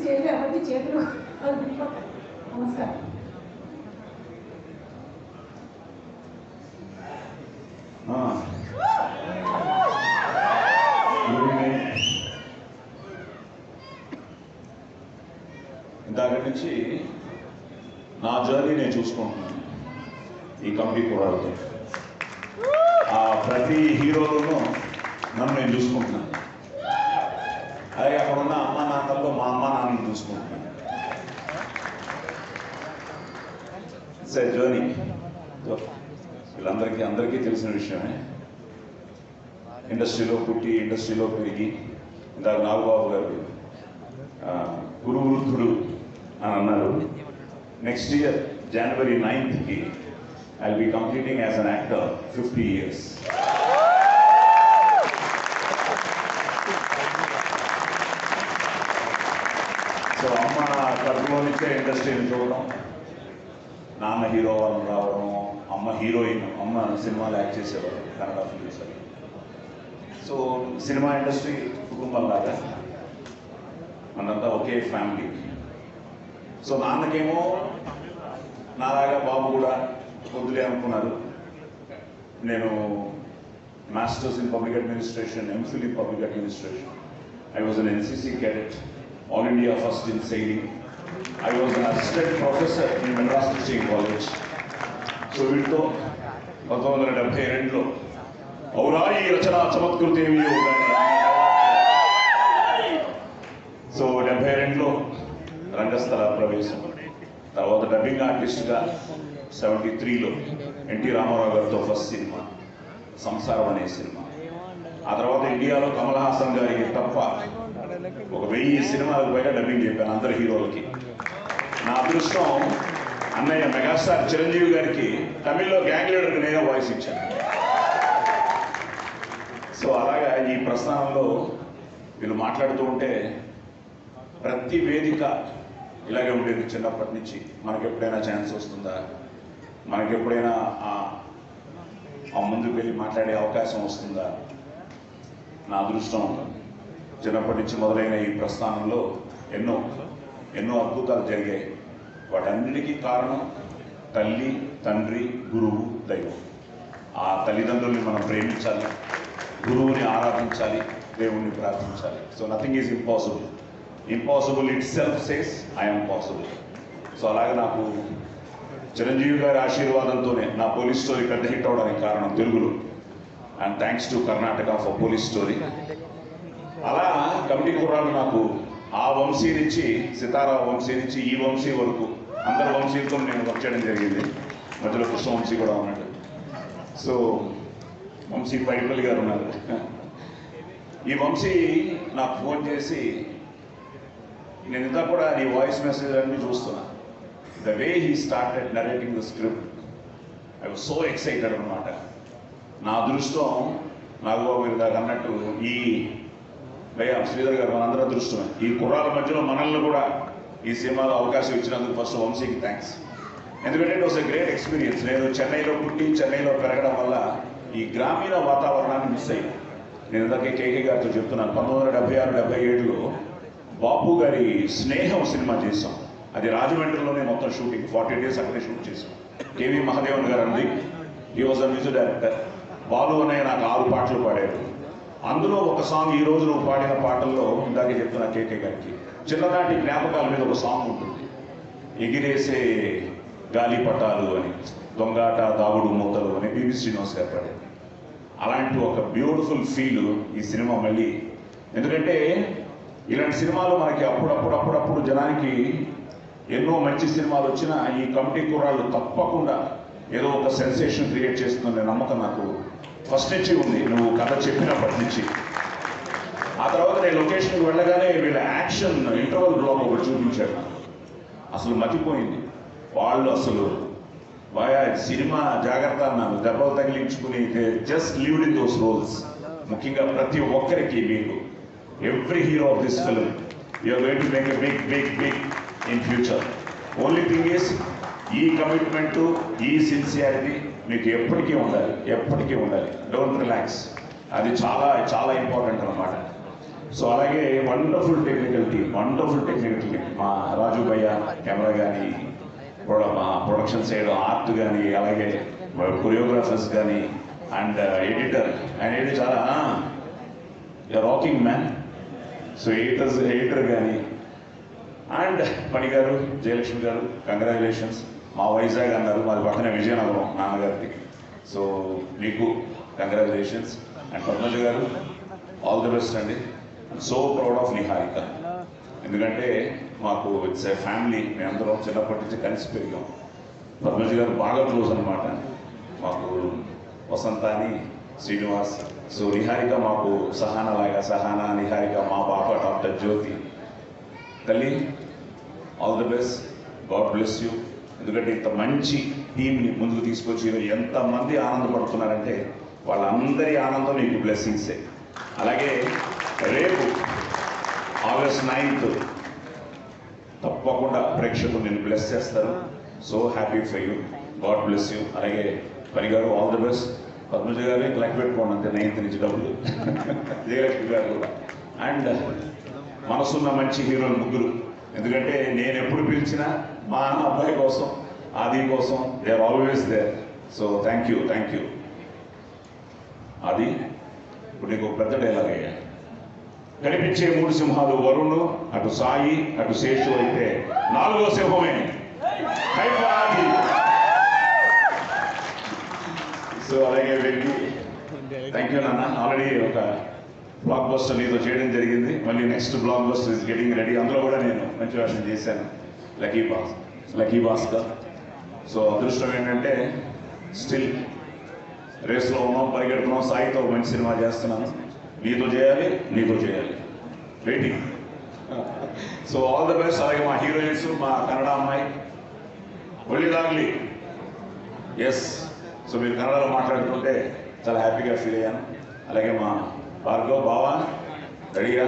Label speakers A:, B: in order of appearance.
A: స్టేజ్లో ఎవరికి చేతులు నమస్కారం
B: ఇందాక నుంచి నా జర్నీ నేను చూసుకుంటున్నాను. ఈ కంపెనీ కుర్రాలతో ఆ ప్రతి హీరోలోనూ నన్ను నేను చూసుకుంటున్నాను. అలాగే అక్కడ ఉన్న అమ్మ నాన్నల్లో మా అమ్మ నాన్నని చూసుకుంటున్నాను ఇట్స్ జర్నీ వీళ్ళందరికీ అందరికీ తెలిసిన విషయమే ఇండస్ట్రీలో పుట్టి ఇండస్ట్రీలో పెరిగి ఇందాక నాగబాబు గారు ఆ, గురు వృద్ధుడు అని అన్నారు next year January నైన్త్కి I be completing as an actor fifty years so అమ్మ కడుపులో ఇండస్ట్రీని చూడడం నాన్న హీరో వాళ్ళు రావడం అమ్మ హీరోయిన్ అమ్మ సినిమాలు యాక్ట్ చేసేవారు Kannada films so cinema industry కుటుంబం లాగా మనంతా ఒకే ఫ్యామిలీ. సో నాన్నకేమో నాలాగా బాబు కూడా వద్దులే అనుకున్నారు. నేను masters in public administration MPhil in public administration. I was an NCC cadet all India first in sailing I was assistant professor in Madras teaching college so వీటితో పంతొమ్మిది వందల డెబ్బై రెండులో అవునా ఈ రచన చమత్కృతి ఏమి సో డెబ్బై రెండులో రంగస్థల ప్రవేశం. తర్వాత డబ్బింగ్ ఆర్టిస్ట్గా సెవెంటీ త్రీలో ఎన్టీ రామారావు గారితో ఫస్ట్ సినిమా సంసారం అనే సినిమా. ఆ తర్వాత ఇండియాలో కమల్ హాసన్ గారికి తప్ప ఒక వెయ్యి సినిమాలకు పైగా డబ్బింగ్ చెప్పాను అందరి హీరోలకి. నా అదృష్టం అన్నయ్య మెగాస్టార్ చిరంజీవి గారికి తమిళ్ళో గ్యాంగ్ లీడర్కి నేనే వాయిస్ ఇచ్చాను సో అలాగా ఈ ప్రస్థానంలో వీళ్ళు మాట్లాడుతూ ఉంటే ప్రతి వేదిక ఇలాగే ఉండేది చిన్నప్పటి నుంచి. మనకి ఎప్పుడైనా ఛాన్స్ వస్తుందా? మనకి ఎప్పుడైనా ఆ ఆ ముందుకు వెళ్ళి మాట్లాడే అవకాశం వస్తుందా? నా అదృష్టం చిన్నప్పటి నుంచి మొదలైన ఈ ప్రస్థానంలో ఎన్నో ఎన్నో అద్భుతాలు జరిగాయి. వాటన్నిటికీ కారణం తల్లి తండ్రి గురువు దైవం. ఆ తల్లిదండ్రుల్ని మనం ప్రేమించాలి. గురువుని ఆరాధించాలి. దేవుణ్ణి ప్రార్థించాలి. So nothing is impossible impossible itself says I'm possible so అలాగే నాకు చిరంజీవి గారి ఆశీర్వాదంతోనే నా పోలీస్ స్టోరీ పెద్ద హిట్ అవడానికి కారణం తెలుగులో. And thanks to Karnataka for police story అలా కమిటీ కూడా నాకు ఆ వంశీ నుంచి సితారా వంశీ నుంచి ఈ వంశీ వరకు అందరి వంశీలతో నేను వర్క్ చేయడం జరిగింది. మధ్యలో కృష్ణ వంశీ కూడా ఉన్నాడు. సో వంశీ పైడిపల్లి గారు ఉన్నారు. ఈ వంశీ నాకు ఫోన్ చేసి నేను ఇంత కూడా నీ వాయిస్ మెసేజ్ అన్ని చూస్తున్నా. The way he started narrating the script I was so excited అనమాట నా అదృష్టం నాగబాబు గారు అన్నట్టు ఈ అయ్యా శ్రీధర్ గారు మనందరం అదృష్టమే. ఈ కుర్రాల మధ్యలో మనల్ని కూడా ఈ సినిమాలో అవకాశం ఇచ్చినందుకు ఫస్ట్ వంశీకి థ్యాంక్స్ ఎందుకంటే it was a great experience నేను చెన్నైలో పుట్టి చెన్నైలో పెరగడం వల్ల ఈ గ్రామీణ వాతావరణాన్ని మిస్ అయ్యాను నేను ఇందాకే కేకే గారితో చెప్తున్నాను పంతొమ్మిది వందల డెబ్బై ఆరు డెబ్బై ఏడులో బాపు గారి స్నేహం సినిమా చేసాం అది రాజమండ్రిలోనే మొత్తం షూటింగ్ ఫార్టీ డేస్ అక్కడే షూట్ చేసాం కేవీ మహాదేవన్ గారు అంది he was a music director Balu అనే నాకు ఆరు పాటలు పాడారు. అందులో ఒక సాంగ్ ఈ రోజు నువ్వు పాడిన పాటల్లో ఇందాక చెప్తున్నా కేకే గారికి. చిన్ననాటి జ్ఞాపకాల మీద ఒక సాంగ్ ఉంటుంది. ఎగిరేసే గాలిపటాలు అని దొంగాట దాగుడు మూతలు అని బీబీ శ్రీనివాస్ గారు పాడారు. అలాంటి ఒక బ్యూటిఫుల్ ఫీల్ ఈ సినిమా మళ్ళీ. ఎందుకంటే ఇలాంటి సినిమాలు మనకి అప్పుడప్పుడు అప్పుడప్పుడు జనానికి ఎన్నో మంచి సినిమాలు వచ్చినా ఈ కమిటీ కుర్రాళ్ళు తప్పకుండా ఏదో ఒక సెన్సేషన్ క్రియేట్ చేస్తుందనే నమ్మకం నాకు ఫస్ట్ నుంచి ఉంది. నువ్వు కథ చెప్పినప్పటి నుంచి. ఆ తర్వాత నేను లొకేషన్కి వెళ్ళగానే వీళ్ళ యాక్షన్ ఇంటర్వల్ బ్లాక్ ఒకటి చూపించాడు అసలు మతిపోయింది. వాళ్ళు అసలు బాయా సినిమా జాగ్రత్త అన్నాను దెబ్బలు తగిలించుకుని just lived in those roles. ముఖ్యంగా ప్రతి ఒక్కరికి మీకు. Every hero of this film you're going to make a big big big in future. Only thing is ఈ కమిట్మెంటు ఈ సిన్సియారిటీ మీకు ఎప్పటికీ ఉండాలి ఎప్పటికీ ఉండాలి. డోంట్ రిలాక్స్ అది చాలా చాలా ఇంపార్టెంట్ అన్నమాట. సో అలాగే wonderful technical team wonderful technical team మా రాజు భయ్య కెమెరా కానీ మా ప్రొడక్షన్ సైడ్ ఆర్ట్ కానీ అలాగే కొరియోగ్రాఫర్స్ కానీ అండ్ ఎడిటర్ ఆయన ఏంటి చాలా rocking man so editors editor కానీ అండ్ పని గారు జయలక్ష్మి గారు కంగ్రాచులేషన్స్ మా వైజాగ్ అన్నారు మాది పక్కన విజయనగరం నాన్నగారికి సో మీకు congratulations and Padmaja garu all the best అండి. సో ప్రౌడ్ ఆఫ్ నిహారిక ఎందుకంటే మాకు ఇట్స్ ఏ ఫ్యామిలీ మేమందరం చిన్నప్పటి నుంచి కలిసి పెరిగాం పద్మజ గారు బాగా క్లోజ్ అనమాట మాకు వసంతాని శ్రీనివాస్. సో నిహారిక మాకు సహానా లాగా సహానా నిహారిక మా పాప డాక్టర్ జ్యోతి. తల్లి all the best God bless you ఎందుకంటే ఇంత మంచి టీంని ముందుకు తీసుకొచ్చి ఎంతమంది ఆనందపడుతున్నారంటే వాళ్ళందరి ఆనందం మీకు బ్లెస్సింగ్సే అలాగే రేపు ఆగస్ట్ నైన్త్ తప్పకుండా ప్రేక్షకులు నేను బ్లెస్ చేస్తారు. So happy for you God bless you అలాగే పని గారు ఆల్ ది బెస్ట్ పద్మజ గారు లెక్క పెట్టుకోండి అంతే నైన్త్ నుంచి డబ్బులు. జయలక్ష్మి గారు కూడా. అండ్ మనసున్న మంచి హీరోలు ముగ్గురు. ఎందుకంటే నేను ఎప్పుడు పిలిచినా మా అన్న అబ్బాయి కోసం ఆది కోసం they are always there. So thank you thank you అది ఇప్పుడు నీకు పెద్ద డైలాగ్ అయ్యా కనిపించే మూడు సింహాలు వరుణు అటు సాయి అటు శేషు అయితే నాలుగో సింహమే. సో అలాగే వెళ్ళి థ్యాంక్ యూ నాన్న. ఆల్రెడీ ఒక బ్లాక్ బస్టర్ నీతో చేయడం జరిగింది. మళ్ళీ next blockbuster is getting ready అందులో కూడా నేను మంచి వేషం చేశాను. Lucky boss lucky Bhaskar. So అదృష్టం ఏంటంటే స్టిల్ రేస్లో ఉన్నాం పరిగెడుతున్నాం సాయితో మంచి సినిమా చేస్తున్నాను నీతో చేయాలి నీతో చేయాలి. Waiting so all the best అలాగే మా హీరోయిన్స్ మా కన్నడ అమ్మాయి. ఒళ్ళిదాగ్లి ఎస్ సో మీరు కన్నడలో మాట్లాడుతుంటే చాలా హ్యాపీగా ఫీల్ అయ్యాను. అలాగే మా భార్గవ్ బావా రెడీగా